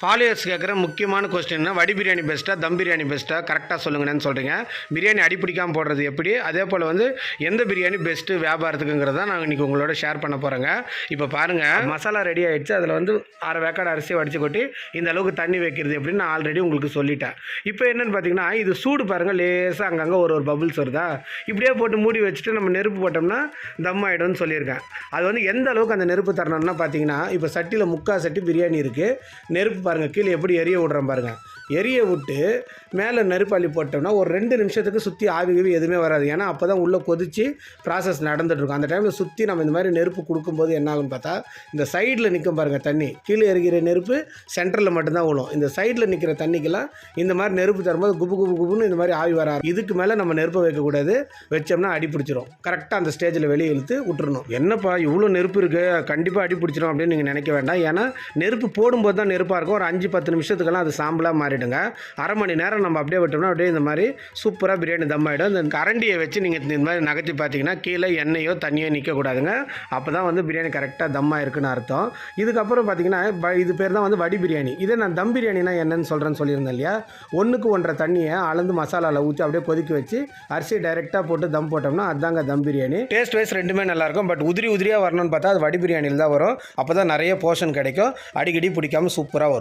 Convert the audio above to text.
Followers கேட்குற முக்கியமான கொஸ்டின்னா வடி பிரியாணி பெஸ்ட்டாக தம் பிரியாணி பெஸ்ட்டாக கரெக்டாக சொல்லுங்கன்னு சொல்கிறீங்க பிரியாணி அடிப்பிடிக்காமல் போடுறது எப்படி? அதே போல் வந்து எந்த பிரியாணி பெஸ்ட்டு வியாபாரத்துக்குங்கிறத நாங்கள் இன்றைக்கி உங்களோட ஷேர் பண்ண போகிறோங்க இப்போ பாருங்கள் மசாலா ரெடி ஆகிடுச்சு அதில் வந்து அரை வேக்காடு அரிசி வடித்து கொட்டி இந்த அளவுக்கு தண்ணி வைக்கிறது எப்படின்னு நான் ஆல்ரெடி உங்களுக்கு சொல்லிட்டேன். இப்போ என்னென்னு பார்த்தீங்கன்னா இது சூடு பாருங்கள் லேசாக அங்கங்கே ஒரு ஒரு பபுள்ஸ் வருதா? இப்படியே போட்டு மூடி வச்சுட்டு நம்ம நெருப்பு போட்டோம்னா தம் ஆகிடும்னு சொல்லியிருக்கேன். அது வந்து எந்த அளவுக்கு அந்த நெருப்பு தரணும்னா பார்த்தீங்கன்னா இப்போ சட்டியில் முக்கால் சட்டி பிரியாணி இருக்குது நெருப்பு பாருங்கள் கீழே எப்படி எரிய விடுறேன் பாருங்கள் எரிய விட்டு மேலே நெருப்பு போட்டோம்னா ஒரு ரெண்டு நிமிஷத்துக்கு சுற்றி ஆவி கீவி எதுவுமே வராது. ஏன்னா அப்போ தான் உள்ளே கொதித்து ப்ராசஸ் நடந்துகிட்ருக்கும் அந்த டைமில் சுற்றி நம்ம இந்த மாதிரி நெருப்பு கொடுக்கும்போது என்ன ஆகும்னு பார்த்தா இந்த சைடில் நிற்கும் பாருங்கள் தண்ணி. கீழே எரிகிற நெருப்பு சென்டரில் மட்டும்தான் விழும் இந்த சைடில் நிற்கிற தண்ணிக்கெல்லாம் இந்த மாதிரி நெருப்பு தரும்போது குபு குபு குபுன்னு இந்த மாதிரி ஆவி வர இதுக்கு மேலே நம்ம நெருப்பை வைக்கக்கூடாது. வச்சோம்னா அடி பிடிச்சிரும். கரெக்டாக அந்த ஸ்டேஜில் வெளியே இழுத்து விட்டுறணும். என்னப்பா இவ்வளோ நெருப்பு இருக்குது கண்டிப்பாக அடி பிடிச்சிரும் அப்படின்னு நீங்கள் நினைக்க வேண்டாம். ஏன்னா நெருப்பு போடும்போது தான் நெருப்பாக இருக்கும். ஒரு அஞ்சு பத்து நிமிஷத்துக்கெல்லாம் அது சாம்பலாக பண்ணிவிடுங்க அரை மணி நேரம் நம்ம அப்படியே விட்டோம்னா அப்படியே இந்த மாதிரி சூப்பராக பிரியாணி தம் ஆகிடும் இந்த கரண்டியை வச்சு நீங்கள் இந்த மாதிரி நகர்த்தி பார்த்தீங்கன்னா கீழே எண்ணெயோ தண்ணியோ நிற்கக்கூடாதுங்க அப்போ தான் வந்து பிரியாணி கரெக்டாக தம் ஆயிருக்குன்னு அர்த்தம். இதுக்கப்புறம் பார்த்தீங்கன்னா ப- இது பேர் தான் வந்து வடி பிரியாணி. இதே நான் தம் பிரியாணினா என்னன்னு சொல்கிறேன்னு சொல்லியிருந்தேன் இல்லையா? ஒன்றுக்கு ஒன்றரை தண்ணியை அளந்து மசாலாவில் ஊற்றி அப்படியே கொதிக்க வச்சு அரிசி டைரெக்டாக போட்டு தம் போட்டோம்னா அதுதாங்க தம் பிரியாணி. டேஸ்ட் வைஸ் ரெண்டுமே நல்லாயிருக்கும் பட் உதிரி உதிரியாக வரணும்னு பார்த்தா அது வடி பிரியாணியில் தான் வரும். அப்போ தான் நிறைய போர்ஷன் கிடைக்கும். அடிக்கடி பிடிக்காம சூப்பராக வரும்.